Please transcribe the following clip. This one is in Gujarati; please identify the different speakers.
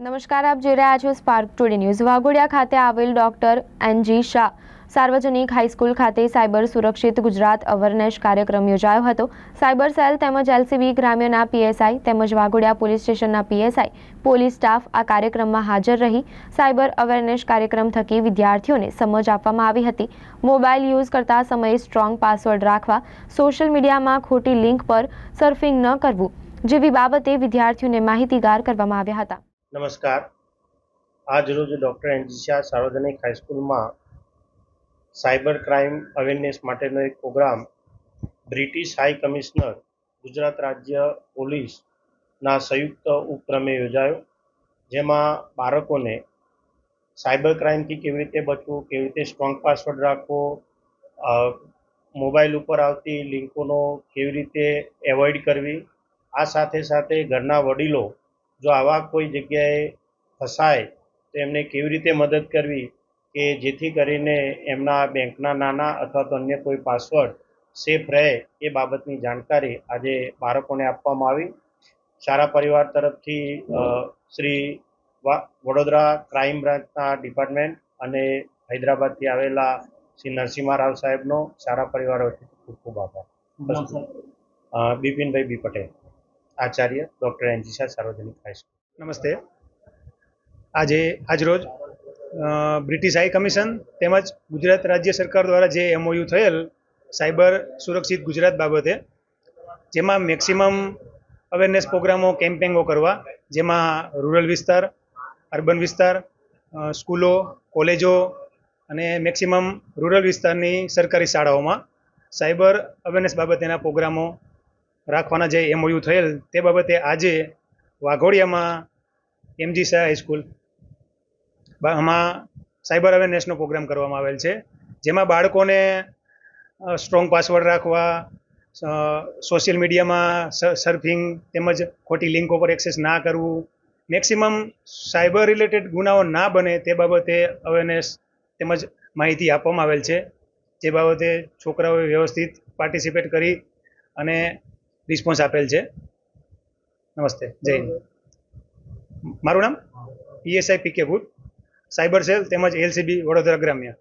Speaker 1: નમસ્કાર, આપ જોઈ રહ્યા છો સ્પાર્ક ટુડે ન્યૂઝ વાઘોડિયા ખાતે આવેલ ડોક્ટર એનજી શાહ સાર્વજનિક હાઈસ્કૂલ ખાતે સાયબર સુરક્ષિત ગુજરાત અવેરનેસ કાર્યક્રમ યોજાયો હતો. સાયબર સેલ તેમજ એલસીબી ગ્રામ્યના પીએસઆઈ તેમજ વાઘોડિયા પોલીસ સ્ટેશનના પીએસઆઈ પોલીસ સ્ટાફ આ કાર્યક્રમમાં હાજર રહી. સાયબર અવેરનેસ કાર્યક્રમ થકી વિદ્યાર્થીઓને સમજ આપવામાં આવી હતી. મોબાઈલ યુઝ કરતા સમયે સ્ટ્રોંગ પાસવર્ડ રાખવા સોશિયલ મીડિયામાં ખોટી લિંક પર સર્ફિંગ ન કરવું જેવી બાબતે વિદ્યાર્થીઓને માહિતીગાર કરવામાં આવ્યા હતા.
Speaker 2: નમસ્કાર. આજરોજ ડૉક્ટર એનજી શાહ સાર્વજનિક હાઈસ્કૂલમાં સાયબર ક્રાઇમ અવેરનેસ માટેનો એક programme British high commissioner, Gujarat રાજ્ય પોલીસના સંયુક્ત ઉપક્રમે યોજાયો, જેમાં બાળકોને સાયબર ક્રાઇમથી કેવી રીતે બચવું, કેવી રીતે સ્ટ્રોંગ પાસવર્ડ રાખવો મોબાઈલ ઉપર આવતી લિંકોનો કેવી રીતે એવોઇડ કરવી, આ સાથે સાથે ઘરના વડીલો જો આવા કોઈ જગ્યાએ ફસાય તો એમને કેવી રીતે મદદ કરવી કે જેથી કરીને એમના બેંકના નાના અથવા તો અન્ય કોઈ પાસવર્ડ સેફ રહે એ બાબતની જાણકારી આજે બાળકોને આપવામાં આવી. શાળા પરિવાર તરફથી શ્રી વડોદરા ક્રાઇમ બ્રાન્ચના ડિપાર્ટમેન્ટ અને હૈદરાબાદથી આવેલા શ્રી નરસિંહા રાવ સાહેબનો સારા પરિવાર વતી ખૂબ ખૂબ આભાર. બિપિનભાઈ બી પટેલ. આચાર્ય ડૉક્ટર એનજી જીશા સાર્વજનિક હાઈસ્કૂલ
Speaker 3: નમસ્તે. આજે આજરોજ બ્રિટિશ હાઈ કમિશન તેમજ ગુજરાત રાજ્ય સરકાર દ્વારા જે એમઓયુ થયેલ સાયબર સુરક્ષિત ગુજરાત બાબતે, જેમાં મેક્સિમમ અવેરનેસ પ્રોગ્રામો, કેમ્પેંગો કરવા, જેમાં રૂરલ વિસ્તાર અર્બન વિસ્તાર સ્કૂલો, કોલેજો અને મેક્સિમમ રૂરલ વિસ્તારની સરકારી શાળાઓમાં સાયબર અવેરનેસ બાબતેના પ્રોગ્રામો રાખવાના જે એમઓયુ થયેલ તે બાબતે આજે વાઘોડિયામાં એમજી શાહ હાઈસ્કૂલ આમાં સાયબર અવેરનેસનો પ્રોગ્રામ કરવામાં આવેલ છે. જેમાં બાળકોને સ્ટ્રોંગ પાસવર્ડ રાખવા સોશિયલ મીડિયામાં સર્ફિંગ તેમજ ખોટી લિંકો પર એક્સેસ ના કરવું મેક્સિમમ સાયબર રિલેટેડ ગુનાઓ ના બને તે બાબતે અવેરનેસ તેમજ માહિતી આપવામાં આવેલ છે. જે બાબતે છોકરાઓએ વ્યવસ્થિત પાર્ટિસિપેટ કરી અને રિસ્પોન્સ આપેલ છે. નમસ્તે જય હિન્દ. મારું નામ? PSI PK Bhut cyber cell તેમજ એલસીબી વડોદરા ગ્રામ્ય.